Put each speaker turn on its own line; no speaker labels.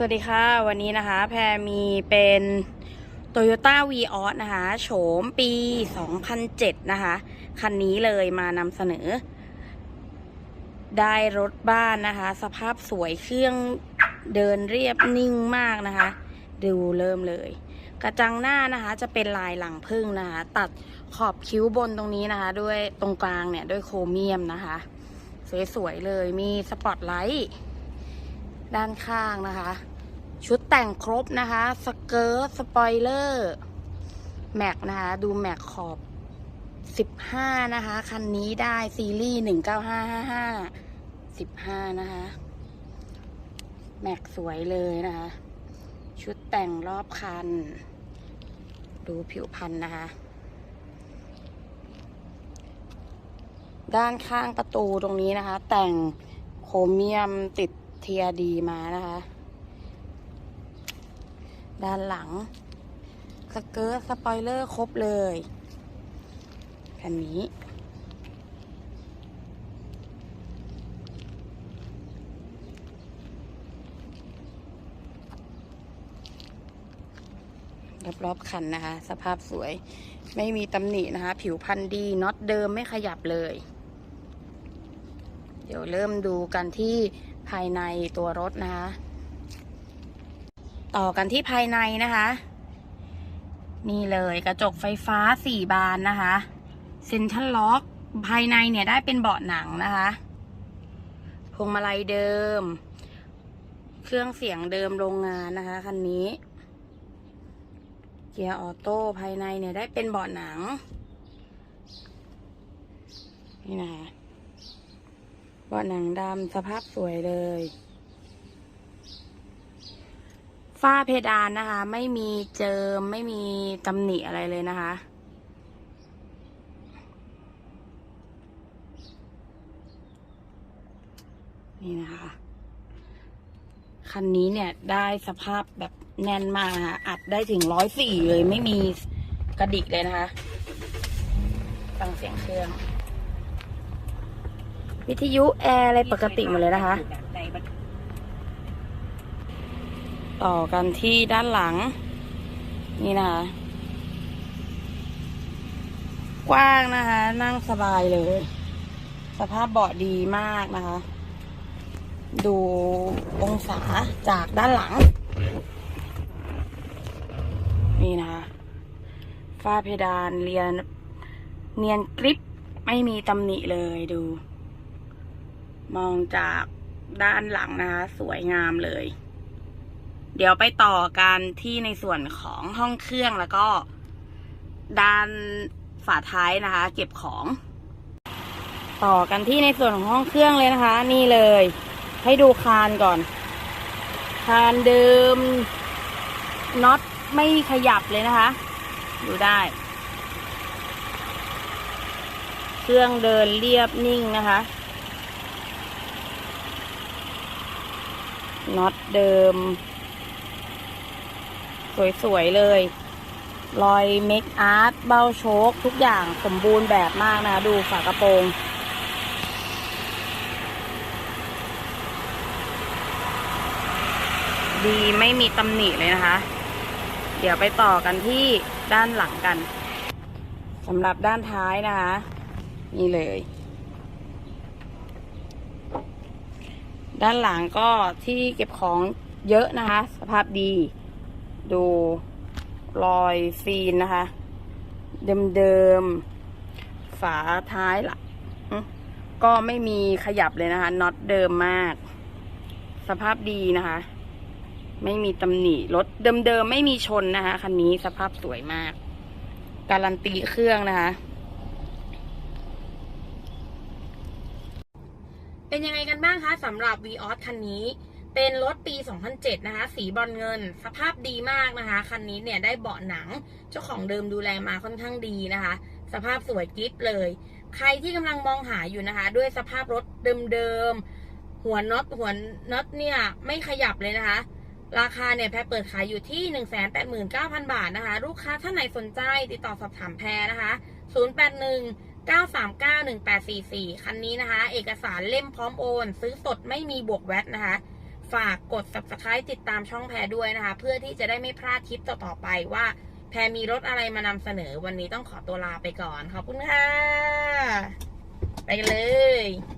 สวัสดีค่ะ วันนี้นะคะ แพรมีเป็น Toyota v ีออนะคะโฉมปี 2007 นะคะ คันนี้เลยมานำเสนอ ได้รถบ้านนะคะ สภาพสวยเครื่องเดินเรียบนิ่งมากนะคะ ดูเริ่มเลย กระจังหน้านะคะจะเป็นลายหลังพึ่งนะคะ ตัดขอบคิ้วบนตรงนี้นะคะ ด้วยตรงกลางเนี่ย ด้วยโครเมียมนะคะ สวยๆเลยมีสปอตไลท์ ด้านข้างนะคะ ชุดแต่งครบนะคะ สเกิร์ตสปอยเลอร์แม็กนะคะ ดูแม็กขอบ 15 นะคะ คันนี้ได้ซีรีส์19555 15 นะคะ แม็กสวยเลยนะคะ ชุดแต่งรอบคัน ดูผิวพันนะคะ ด้านข้างประตูตรงนี้นะคะ แต่งโครเมียมติด เทียดีมานะคะ ด้านหลัง สเกิร์ตสปอยเลอร์ครบเลยคันนี้รอบๆคันนะคะ สภาพสวย ไม่มีตำหนินะคะ ผิวพันธ์ดีน็อตเดิมไม่ขยับเลย เดี๋ยวเริ่มดูกันที่ ภายในตัวรถนะคะ ต่อกันที่ภายในนะคะ นี่เลยกระจกไฟฟ้าสี่บานนะคะเซ็นทรัลล็อกภายในเนี่ยได้เป็นเบาะหนังนะคะพวงมาลัยเดิม เครื่องเสียงเดิมโรงงานนะคะคันนี้ เกียร์ออโต้ภายในเนี่ยได้เป็นเบาะหนัง นี่นะคะ เบาะหนังดำสภาพสวยเลย ฝ้าเพดานนะคะ ไม่มีเจิมไม่มีตำหนิอะไรเลยนะคะ นี่นะคะ คันนี้เนี่ยได้สภาพแบบแน่นมากนะคะอัดได้ถึงร้อยสี่เลย ไม่มีกระดิกเลยนะคะ ฟังเสียงเครื่อง วิทยุแอร์อะไรปกติหมดเลยนะคะ ต่อกันที่ด้านหลัง นี่นะคะ กว้างนะคะ นั่งสบายเลย สภาพเบาะดีมากนะคะ ดูองศาจากด้านหลัง นี่นะคะฝ้าเพดานเรียนเนียนกริปไม่มีตำหนิเลยดู มองจากด้านหลังนะคะ สวยงามเลย เดี๋ยวไปต่อกันที่ในส่วนของห้องเครื่องแล้วก็ด้านฝาท้ายนะคะ เก็บของ ต่อกันที่ในส่วนของห้องเครื่องเลยนะคะ นี่เลย ให้ดูคานก่อน คานเดิมน็อตไม่ขยับเลยนะคะ ดูได้ เครื่องเดินเรียบนิ่งนะคะ น็อตเดิม สวย ๆ เลย รอยเมคอาร์ตเบ้าโชค ทุกอย่างสมบูรณ์แบบมากนะคะดูฝากระโปรงดีไม่มีตำหนิเลยนะคะ เดี๋ยวไปต่อกันที่ด้านหลังกันสำหรับด้านท้ายนะคะ นี่เลย ด้านหลังก็ที่เก็บของเยอะนะคะ สภาพดี ดูรอยฟีนนะคะ เดิมๆ ฝาท้ายหลังก็ไม่มีขยับเลยนะคะน็อตเดิมมาก สภาพดีนะคะ ไม่มีตำหนิรถเดิมๆ ไม่มีชนนะคะ คันนี้สภาพสวยมาก การันตีเครื่องนะคะ เป็นยังไงกันบ้างคะสำหรับ v ีออสคันนี้ เป็นรถปี 2007 นะคะ สีบอลเงิน สภาพดีมากนะคะ คันนี้เนี่ยได้เบาะหนัง เจ้าของเดิมดูแลมาค่อนข้างดีนะคะ สภาพสวยกิ๊บเลย ใครที่กำลังมองหาอยู่นะคะ ด้วยสภาพรถเดิมๆ หัวน็อตหัวน็อตเนี่ย ไม่ขยับเลยนะคะ ราคาเนี่ยแพรเปิดขายอยู่ที่ 189,000 บาทนะคะ ลูกค้าท่านไหนสนใจติดต่อสอบถามแพรนะคะ 081 9391844 คันนี้นะคะ เอกสารเล่มพร้อมโอน ซื้อสดไม่มีบวกแวตนะคะ ฝากกด subscribe ติดตามช่องแพรด้วยนะคะ เพื่อที่จะได้ไม่พลาดคลิปต่อๆไปว่าแพรมีรถอะไรมานำเสนอวันนี้ต้องขอตัวลาไปก่อน ขอบคุณค่ะ ไปกันเลย